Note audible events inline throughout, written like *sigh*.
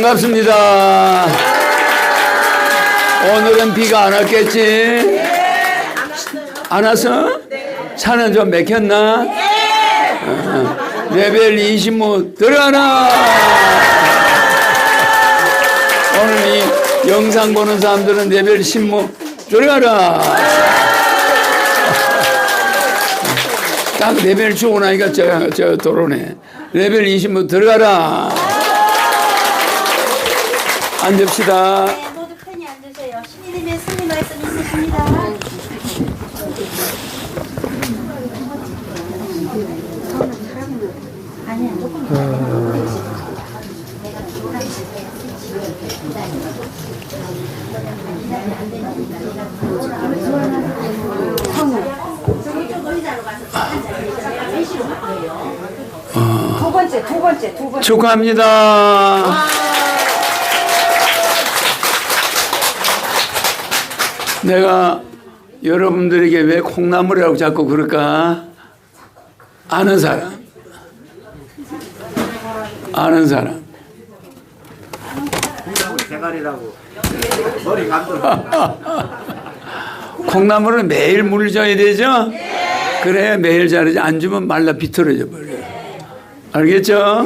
반갑습니다. 오늘은 비가 안 왔겠지? 안 왔어? 차는 좀 막혔나? 어, 레벨 25 들어가라! 오늘 이 영상 보는 사람들은 레벨 15 들어가라! 딱 레벨 주고 나니까 저, 저 도로네. 레벨 25 들어가라! 앉읍시다. 네, 모두 편히 앉으세요. 신이님의 승리 말씀 있으십니다. 아니야, 조금 두 번째, 두 번째, 두 번째. 축하합니다. 내가 여러분들에게 왜 콩나물이라고 자꾸 그럴까? 아는 사람. 아는 사람. 대가리라고 머리 감도 *laughs* 콩나물은 매일 물 줘야 되죠? 그래야 매일 자르지. 안 주면 말라 비틀어져 버려요. 알겠죠?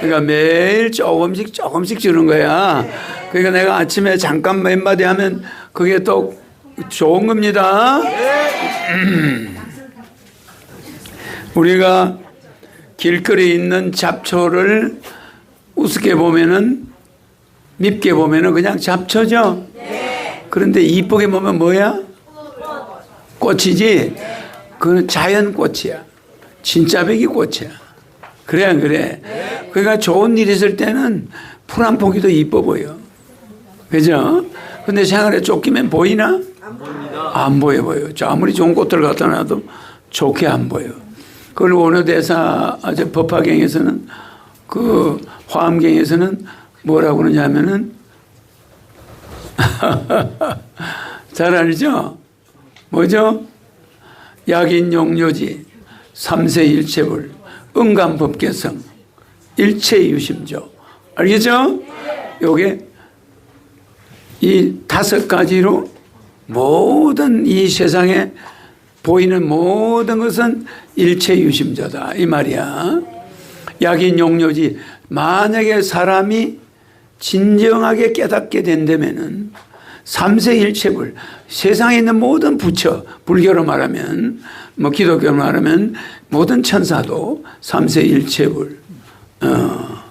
그러니까 매일 조금씩 조금씩 주는 거야. 그러니까 내가 아침에 잠깐 몇 마디 하면 그게 또 좋은 겁니다. 음. *clears throat* 우리가 길거리에 있는 잡초를 우습게 보면은 밉게 보면은 그냥 잡초죠. 그런데 이쁘게 보면 뭐야? 꽃이지. 그건 자연 꽃이야. 진짜 백이 꽃이야. 그래 안 그래? 그러니까 좋은 일 있을 때는 풀 한 포기도 이뻐 보여. 그죠? 근데 생활에 쫓기면 보이나? 안 보여 보여. 저 아무리 좋은 꽃들 갖다 놔도 좋게 안 보여. 그걸 원어대사 저 법화경에서는 그 화엄경에서는 뭐라고 그러냐면은 *laughs* 잘 알죠? 뭐죠? 약인 용료지 삼세 일체불 응감법계성 일체 유심조 알겠죠? 요게 이 다섯 가지로 모든 이 세상에 보이는 모든 것은 일체 유심조다 이 말이야. 약인 용료지 만약에 사람이 진정하게 깨닫게 된다면은 삼세일체불 세상에 있는 모든 부처 불교로 말하면 뭐 기독교로 말하면 모든 천사도 삼세일체불 어,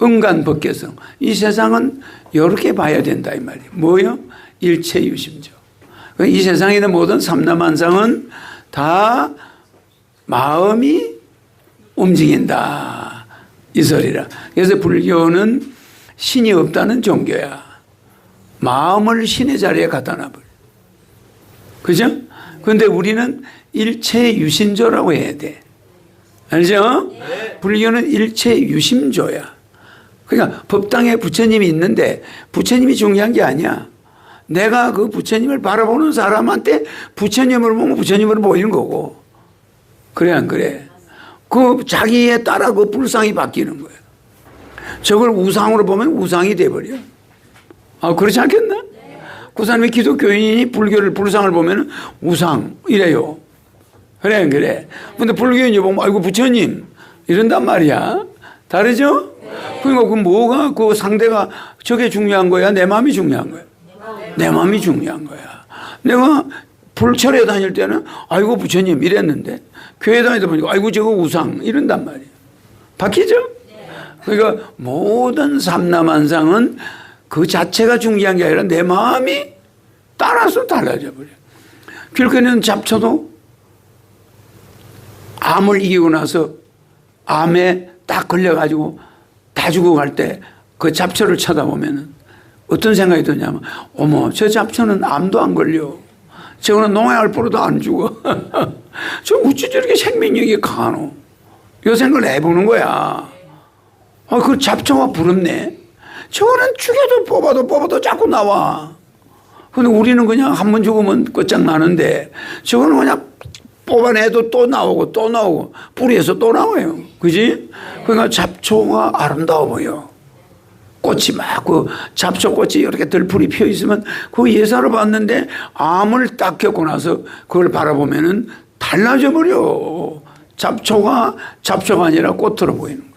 은간법계성 이 세상은 이렇게 봐야 된다 이 말이에요. 뭐요? 일체유심조. 이 세상에 있는 모든 삼남한상은 다 마음이 움직인다 이 소리라. 그래서 불교는 신이 없다는 종교야. 마음을 신의 자리에 갖다 놔버려. 그죠? 근데 우리는 일체 유신조라고 해야 돼. 알죠? 불교는 일체 유심조야. 그러니까 법당에 부처님이 있는데 부처님이 중요한 게 아니야. 내가 그 부처님을 바라보는 사람한테 부처님을 보면 부처님으로 보이는 거고. 그래, 안 그래? 그 자기에 따라 그 불상이 바뀌는 거야. 저걸 우상으로 보면 우상이 돼버려. 아, 그렇지 않겠나? 그 사람이 기독교인이 불교를, 불상을 보면 우상, 이래요. 그래, 안 그래? 근데 불교인이 보면, 아이고, 부처님, 이런단 말이야. 다르죠? 그러니까 그 뭐가 그 상대가 저게 중요한 거야? 내 마음이 중요한 거야? 내 마음이 중요한 거야. 내가 불철에 다닐 때는, 아이고, 부처님, 이랬는데, 교회 다니다 보니까, 아이고, 저거 우상, 이런단 말이야. 바뀌죠? 그러니까 모든 삼남한상은 그 자체가 중요한 게 아니라 내 마음이 따라서 달라져 버려. 길거리는 잡초도 암을 이기고 나서 암에 딱 걸려가지고 다 죽어갈 때 그 잡초를 쳐다보면은 어떤 생각이 드냐면 어머 저 잡초는 암도 안 걸려. 저거는 농약을 뿌려도 안 죽어. *laughs* 저 어찌 저렇게 생명력이 강하노. 요 생각을 해보는 거야. 아, 그 잡초가 부럽네. 저거는 죽여도 뽑아도 뽑아도 자꾸 나와. 근데 우리는 그냥 한 번 죽으면 끝장나는데 저거는 그냥 뽑아내도 또 나오고 또 나오고 뿌리에서 또 나와요. 그지? 그러니까 잡초가 아름다워 보여. 꽃이 막 그 잡초꽃이 이렇게 들풀이 피어 있으면 그 예사로 봤는데 암을 딱 겪고 나서 그걸 바라보면은 달라져 버려. 잡초가 잡초가 아니라 꽃으로 보이는 거야.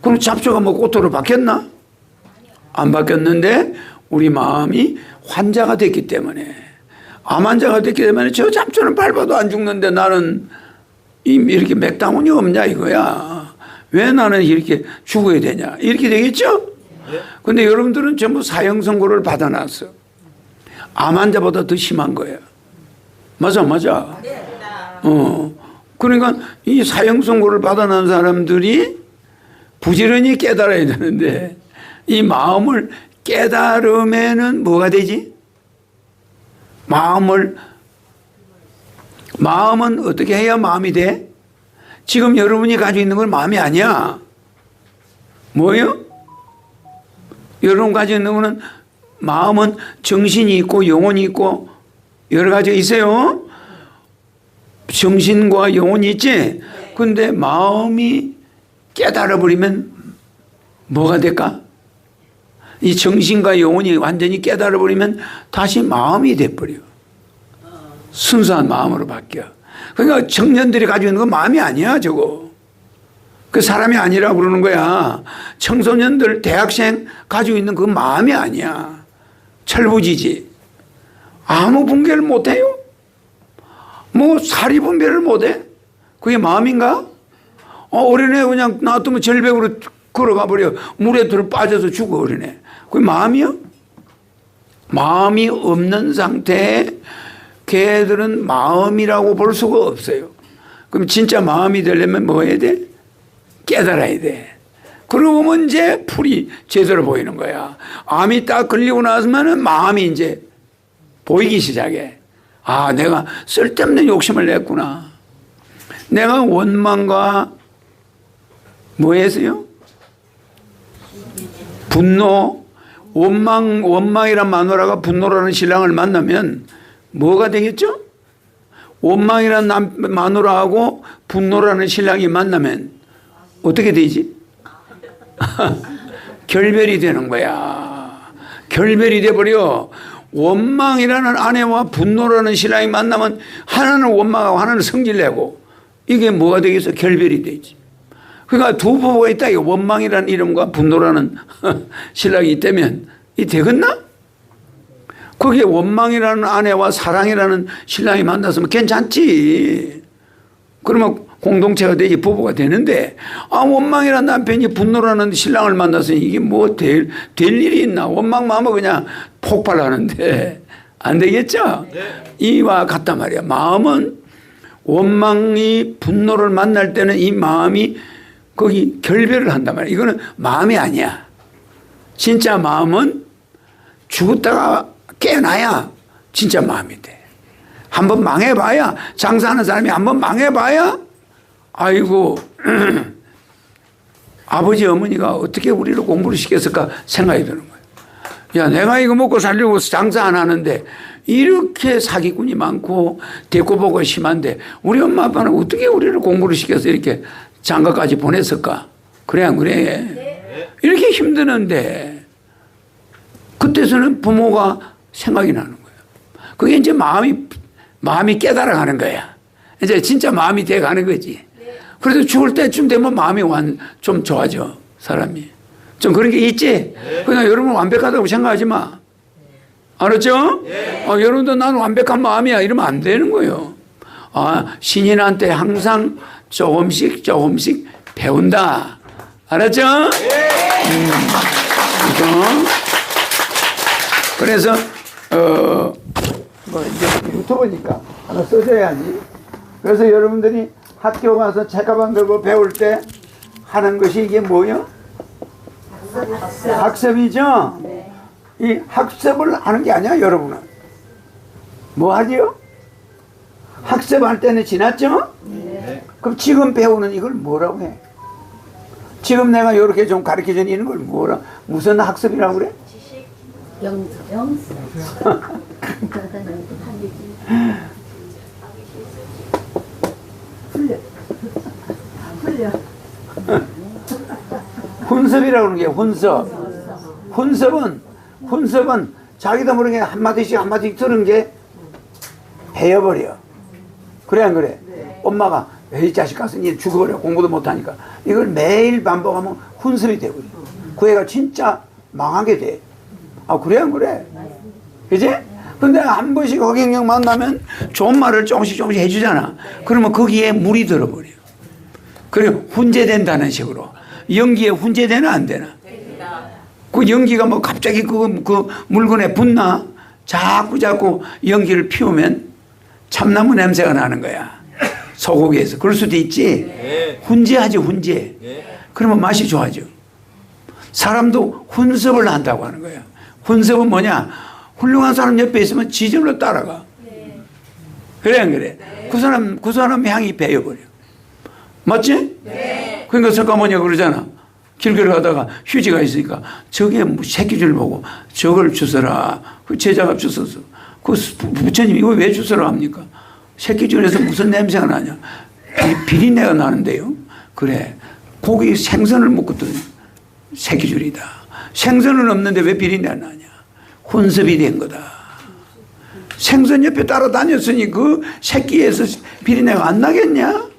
그럼 잡초가 뭐 꽃으로 바뀌었나? 안 바뀌었는데 우리 마음이 환자가 됐기 때문에 암 환자가 됐기 때문에 저 잡초는 밟아도 안 죽는데 나는 이- 이렇게 맥다운이 없냐 이거야. 왜 나는 이렇게 죽어야 되냐 이렇게 되겠죠? 근데 여러분들은 전부 사형 선고를 받아놨어. 암 환자보다 더 심한 거야. 맞아, 맞아. 어. 그러니까 이 사형 선고를 받아난 사람들이 부지런히 깨달아야 되는데 이 마음을 깨달음에는 뭐가 되지? 마음을 마음은 어떻게 해야 마음이 돼? 지금 여러분이 가지고 있는 건 마음이 아니야. 뭐예요? 여러분 있는 거는 마음은 정신이 있고 영혼이 있고 여러 가지가 있어요. 정신과 영혼이 있지? 근데 마음이 깨달아 버리면 뭐가 될까? 이 정신과 영혼이 완전히 깨달아 버리면 다시 마음이 돼 버려. 순수한 마음으로 바뀌어. 그러니까 청년들이 가지고 있는 건 마음이 아니야, 저거. 그 사람이 아니라 그러는 거야. 청소년들, 대학생 가지고 있는 그 마음이 아니야. 철부지지. 아무 분별을 못 해요. 뭐 사리 분별을 못 해. 그게 마음인가? 어, 어린애 그냥 놔두면 절벽으로 걸어가 버려. 물에 들어 빠져서 죽어, 어린애. 그게 마음이야? 마음이 없는 상태에 걔들은 마음이라고 볼 수가 없어요. 그럼 진짜 마음이 되려면 뭐 해야 돼? 깨달아야 돼. 그러면 이제 풀이 제대로 보이는 거야. 암이 딱 걸리고 나서면은 마음이 이제 보이기 시작해. 아, 내가 쓸데없는 욕심을 냈구나. 내가 원망과 뭐 했어요? 분노, 원망, 원망이란 마누라가 분노라는 신랑을 만나면 뭐가 되겠죠? 원망이란 남, 마누라하고 분노라는 신랑이 만나면 어떻게 되지? *laughs* 결별이 되는 거야. 결별이 돼버려. 원망이라는 아내와 분노라는 신랑이 만나면 하나는 원망하고 하나는 성질내고 이게 뭐가 되겠어? 결별이 되지. 그러니까 두 부부가 있다. 이 원망이라는 이름과 분노라는 *laughs* 신랑이 있다면 이 되겠나? 거기에 원망이라는 아내와 사랑이라는 신랑이 만났으면 괜찮지. 그러면 공동체가 되지 부부가 되는데 아 원망이라는 남편이 분노라는 신랑을 만났으니 이게 뭐될 될 일이 있나? 원망 마음은 그냥 폭발하는데 안 되겠죠? 이와 같단 말이야. 마음은 원망이 분노를 만날 때는 이 마음이 거기 결별을 한단 말이야. 이거는 마음이 아니야. 진짜 마음은 죽었다가 깨어나야 진짜 마음이 돼. 한번 망해봐야 장사하는 사람이 한번 망해봐야 아이고 *clears throat* 아버지 어머니가 어떻게 우리를 공부를 시켰을까 생각이 드는 거예요. 야 내가 이거 먹고 살려고 장사 안 하는데 이렇게 사기꾼이 많고 대꾸보고 심한데 우리 엄마 아빠는 어떻게 우리를 공부를 시켜서 이렇게 장가까지 보냈을까? 그래 안 그래? 이렇게 힘드는데 그때서는 부모가 생각이 나는 거예요. 그게 이제 마음이 마음이 깨달아가는 거야. 이제 진짜 마음이 돼가는 거지. 그래도 죽을 때쯤 되면 마음이 완, 좀 좋아져, 사람이. 좀 그런 게 있지? 그러나 여러분 완벽하다고 생각하지 마. 알았죠? 어, 여러분도 나는 완벽한 마음이야. 이러면 안 되는 거예요. 아, 신인한테 항상 조금씩 조금씩 배운다. 알았죠? 음, 그래서, 그래서, 어, 뭐 이제 유튜브니까 하나 써줘야지. 그래서 여러분들이 학교 가서 책가방 들고 배울 때 하는 것이 이게 뭐요? 학습 이죠? 이 학습을 하는 게 아니야, 여러분은. 뭐 하지요? 학습할 때는 지났죠? 그럼 지금 배우는 이걸 뭐라고 해? 지금 내가 이렇게 좀 가르쳐 주는 걸 뭐라, 무슨 학습이라고 그래? 영수. 영수. *laughs* *laughs* *laughs* 훈습이라고 그러는 게 훈습. 혼섭은 혼섭은 자기도 모르게 한 마디씩 한 마디씩 들은 게 배워버려. 그래 안 그래? 엄마가 이 자식 가서 니 죽어버려 공부도 못하니까 이걸 매일 반복하면 혼섭이 돼버려. 그 애가 진짜 망하게 돼. 아 그래 안 그래? 그지? 근데 한 번씩 허경영 만나면 좋은 말을 조금씩 조금씩 해주잖아. 그러면 거기에 물이 들어버려. 그래 훈제된다는 식으로 연기에 훈제되나 안 되나? 그 연기가 뭐 갑자기 그, 그 물건에 붙나? 자꾸 자꾸 연기를 피우면 참나무 냄새가 나는 거야. 소고기에서. 그럴 수도 있지. 훈제하지, 훈제. 그러면 맛이 좋아져. 사람도 혼섭을 한다고 하는 거야. 혼섭은 뭐냐? 훌륭한 사람 옆에 있으면 지절로 따라가. 그래, 안 그래? 그 사람, 그 사람 향이 배어버려. 맞지? 그러니까 석가모니가 그러잖아. 길거리 가다가 휴지가 있으니까 저게 뭐 새끼줄 보고 저걸 주서라. 그 제자가 주웠어. 그 부- 부처님 이거 왜 주서라 합니까? 새끼줄에서 무슨 냄새가 나냐? 비- 비린내가 나는데요. 그래. 고기 생선을 먹거든. 새끼줄이다. 생선은 없는데 왜 비린내가 나냐? 혼섭이 된 거다. 생선 옆에 따라다녔으니 그 새끼에서 비린내가 안 나겠냐?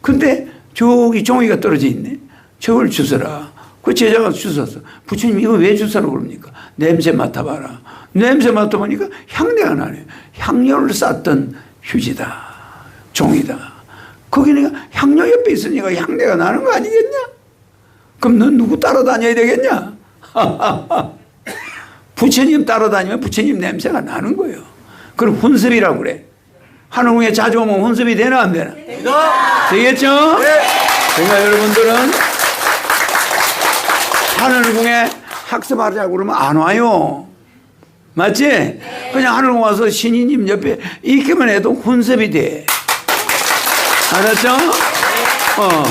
근데 저기 종이가 떨어져 있네. 저걸 주서라. 그 제자가 주웠어. 부처님 이거 왜 주서라 그럽니까? 냄새 맡아봐라. 냄새 맡아보니까 향내가 나네. 향료를 쌌던 휴지다. 종이다. 거기는 향료 옆에 있으니까 향내가 나는 거 아니겠냐? 그럼 넌 누구 따라다녀야 되겠냐? *laughs* 부처님 따라다니면 부처님 냄새가 나는 거예요. 그럼 혼섭이라고 그래. 하늘궁에 자주 오면 혼섭이 되나 안 되나? 되겠죠? 그러니까 여러분들은 하늘궁에 학습하자고 그러면 안 와요. 맞지? 그냥 하늘궁 와서 신이님 옆에 있기만 해도 혼섭이 돼. 알았죠? 어.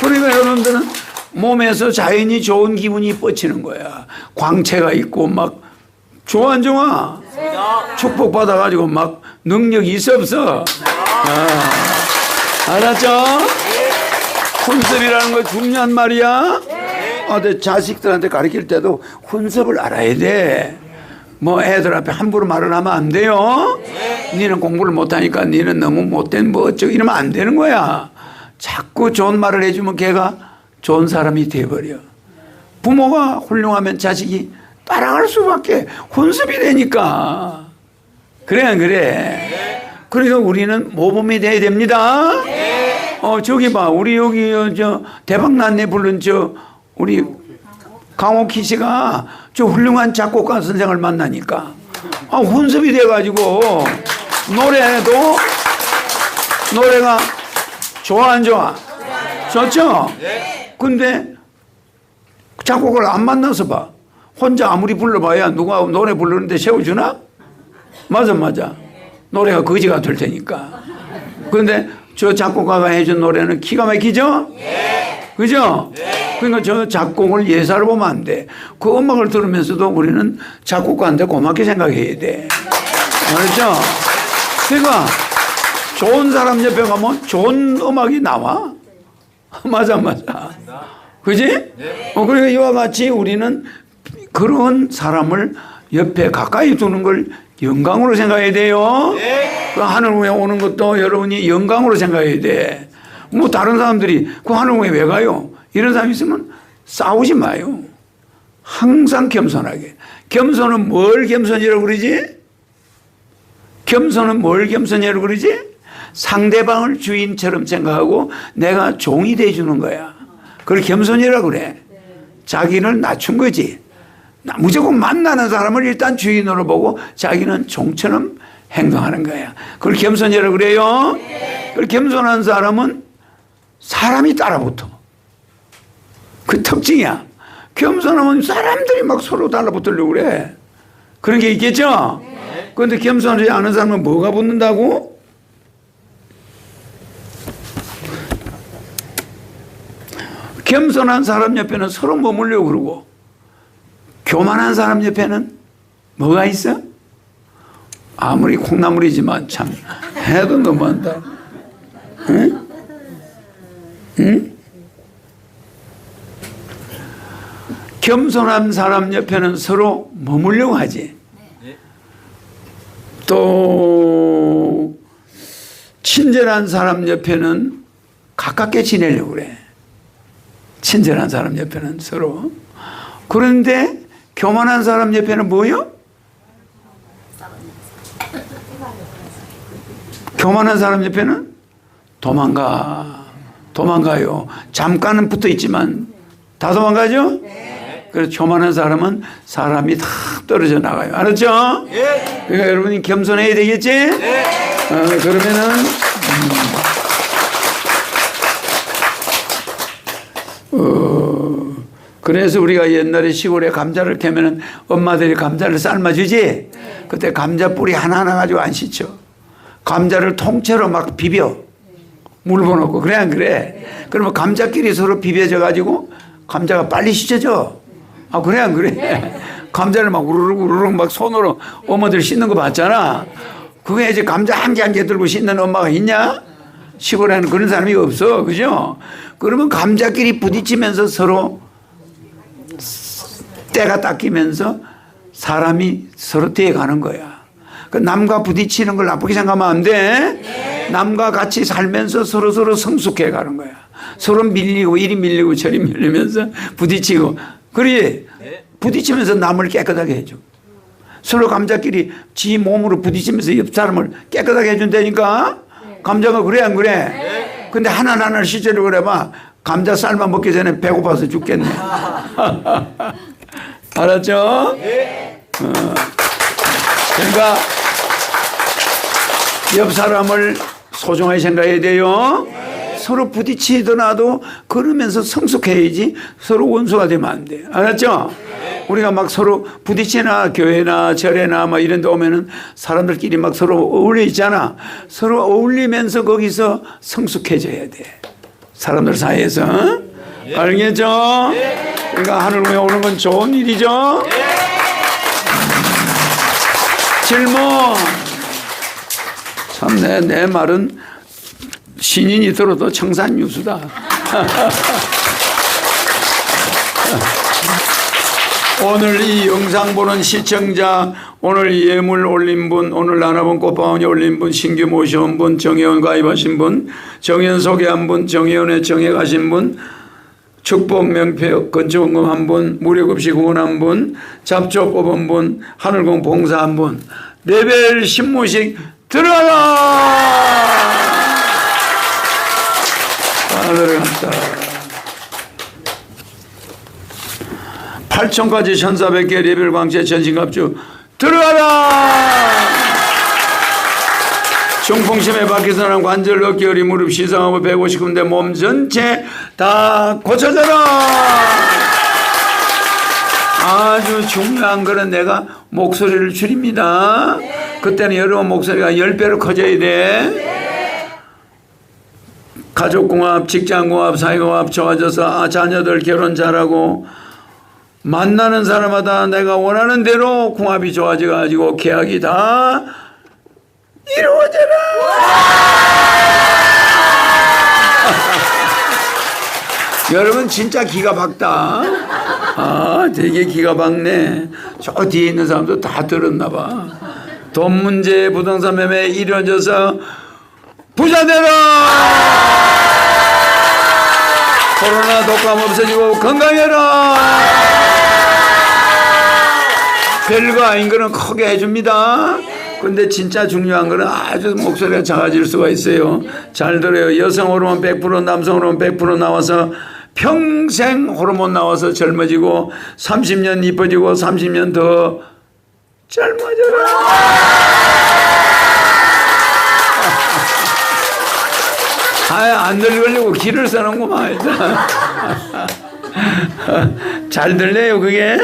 그러니까 여러분들은 몸에서 자연히 좋은 기분이 뻗치는 거야. 광채가 있고 막 좋아 안 좋아? 축복 받아가지고 막 능력이 있어 없어? 아. 알았죠? 혼섭이라는 거 중요한 말이야. 어, 근데 자식들한테 가르칠 때도 혼섭을 알아야 돼. 뭐 애들 앞에 함부로 말을 하면 안 돼요. 니는 공부를 못하니까 니는 너무 못된 뭐 어쩌고 이러면 안 되는 거야. 자꾸 좋은 말을 해주면 걔가 좋은 사람이 돼버려. 부모가 훌륭하면 자식이 따라갈 수밖에 혼섭이 되니까. 그래 안 그래? 그러니까 우리는 모범이 돼야 됩니다. 어 저기 봐 우리 여기 저 대박난내 부른 저 우리 강옥희 씨가 저 훌륭한 작곡가 선생을 만나니까 아 혼섭이 돼가지고 노래도 노래가 좋아 안 좋아? 좋죠? 근데 작곡을 안 만나서 봐. 혼자 아무리 불러봐야 누가 노래 부르는데 세워주나? 맞아, 맞아. 노래가 거지가 될 테니까. 그런데 저 작곡가가 해준 노래는 기가 막히죠? 그죠? 그러니까 저 작곡을 예사로 보면 안 돼. 그 음악을 들으면서도 우리는 작곡가한테 고맙게 생각해야 돼. 알았죠? 그러니까 좋은 사람 옆에 가면 좋은 음악이 나와. *laughs* 맞아, 맞아. 그지? 어, 그러니까 이와 같이 우리는 그런 사람을 옆에 가까이 두는 걸 영광으로 생각해야 돼요. 그 하늘 위에 오는 것도 여러분이 영광으로 생각해야 돼. 뭐 다른 사람들이 그 하늘 위에 왜 가요? 이런 사람 있으면 싸우지 마요. 항상 겸손하게. 겸손은 뭘 겸손이라고 그러지? 겸손은 뭘 겸손이라고 그러지? 상대방을 주인처럼 생각하고 내가 종이 돼주는 거야. 그걸 겸손이라고 그래. 자기를 낮춘 거지. 나 무조건 만나는 사람을 일단 주인으로 보고 자기는 종처럼 행동하는 거야. 그걸 겸손이라고 그래요. 그걸 겸손한 사람은 사람이 따라붙어. 그 특징이야. 겸손하면 사람들이 막 서로 달라붙으려고 그래. 그런 게 있겠죠? 그런데 겸손하지 않은 사람은 뭐가 붙는다고? 겸손한 사람 옆에는 서로 머물려고 그러고, 교만한 사람 옆에는 뭐가 있어? 아무리 콩나물이지만 참 해도 너무한다. 응? 응? 겸손한 사람 옆에는 서로 머물려고 하지. 또 친절한 사람 옆에는 가깝게 지내려고 그래. 친절한 사람 옆에는 서로. 그런데 교만한 사람 옆에는 뭐요? 교만한 사람 옆에는 도망가. 도망가요. 잠깐은 붙어 있지만 다 도망가죠? 그래서 교만한 사람은 사람이 다 떨어져 나가요. 알았죠? 그러니까 여러분이 겸손해야 되겠지? 어, 그러면은 음, 어, 그래서 우리가 옛날에 시골에 감자를 캐면은 엄마들이 감자를 삶아주지? 그때 감자 뿌리 하나하나 가지고 안 씻죠. 감자를 통째로 막 비벼. 물 부어놓고. 그래, 안 그래? 그러면 감자끼리 서로 비벼져 가지고 감자가 빨리 씻어져. 아, 그래, 안 그래? *laughs* 감자를 막 우르륵 우르륵 막 손으로 어머들 씻는 거 봤잖아. 그게 이제 감자 한 개 한개 들고 씻는 엄마가 있냐? 시골에는 그런 사람이 없어. 그죠? 그러면 감자끼리 부딪히면서 서로 때가 닦이면서 사람이 서로 뒤에 가는 거야. 그 남과 부딪히는 걸 나쁘게 생각하면 안 돼. 남과 같이 살면서 서로 서로 성숙해 가는 거야. 서로 밀리고 이리 밀리고 저리 밀리면서 부딪히고 그래 부딪히면서 남을 깨끗하게 해줘. 서로 감자끼리 지 몸으로 부딪히면서 옆 사람을 깨끗하게 해준다니까. 감자가 그래 안 그래? 근데 하나하나 시절을 그래봐. 감자 삶아 먹기 전에 배고파서 죽겠네. *laughs* 알았죠? 어. 그러니까 옆 사람을 소중하게 생각해야 돼요. 서로 부딪히더라도 그러면서 성숙해야지 서로 원수가 되면 안 돼. 알았죠? 우리가 막 서로 부딪히나 교회나 절에나 막 이런 데 오면은 사람들끼리 막 서로 어울려 있잖아. 서로 어울리면서 거기서 성숙해져야 돼. 사람들 사이에서. 어? 알겠죠? 그러니까 하늘에 오는 건 좋은 일이죠? 질문. 참, 내, 내 말은 신인이 들어도 청산 유수다. *laughs* 오늘 이 영상 보는 시청자, 오늘 예물 올린 분, 오늘 나눠본 꽃바원이 올린 분, 신규 모셔온 분, 정혜원 가입하신 분, 정혜원 소개한 분, 정혜원에 정혜 가신 분, 축복 명패 건축원금 한 분, 무료급식 후원한 분, 잡초 뽑은 분, 하늘공 봉사한 분, 레벨 신무식 들어가라! 다 들어갔다. 8천까지 1,400개 레벨 광채 전신갑주 들어가라! 중풍심에 박히서는 관절 어깨 허리 무릎 시상하고 150군데 몸 전체 다 고쳐져라. 아주 중요한 거는 내가 목소리를 줄입니다. 그때는 여러분 목소리가 10배로 커져야 돼. 가족궁합 직장궁합 사회궁합 좋아져서 아, 자녀들 결혼 잘하고 만나는 사람마다 내가 원하는 대로 궁합이 좋아져 가지고 계약이 다 이루어져라. *laughs* 여러분 진짜 기가 박다. 아, 되게 기가 박네. 저 뒤에 있는 사람도 다 들었나 봐. 돈 문제, 부동산 매매 이루어져서 부자 되라. 코로나 독감 없어지고 건강해라. 별거 아닌 거는 크게 해줍니다. 근데 진짜 중요한 거는 아주 목소리가 작아질 수가 있어요. 잘 들어요. 여성 호르몬 100%, 남성 호르몬 100% 나와서 평생 호르몬 나와서 젊어지고 30년 이뻐지고 30년 더 젊어져라. *laughs* 아, 안 들리려고 길을 써놓은구만. *laughs* 잘 들려요, 그게?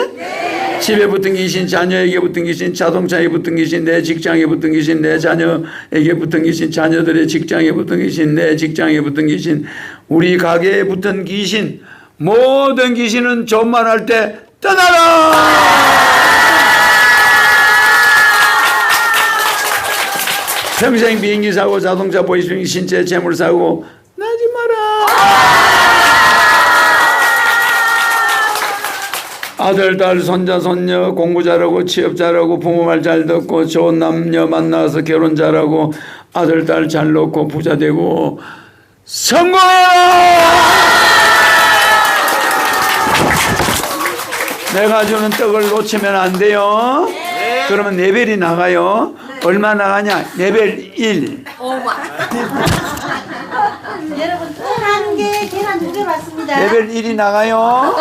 집에 붙은 귀신, 자녀에게 붙은 귀신, 자동차에 붙은 귀신, 내 직장에 붙은 귀신, 내 자녀에게 붙은 귀신, 자녀들의 직장에 붙은 귀신, 내 직장에 붙은 귀신, 우리 가게에 붙은 귀신, 모든 귀신은 존만 할 때 떠나라! 평생 비행기 사고, 자동차 보이스윙, 신체 재물 사고, 나지 마라! 아들, 딸, 손자, 손녀 공부 잘하고 취업 잘하고 부모 말 잘 듣고 좋은 남녀 만나서 결혼 잘하고 아들, 딸 잘 놓고 부자 되고 성공해라! 내가 주는 떡을 놓치면 안 돼요. 그러면 레벨이 나가요. 얼마 나가냐? 레벨 1. *laughs* 개, 계란 두개 받습니다. 레벨 1이 나가요.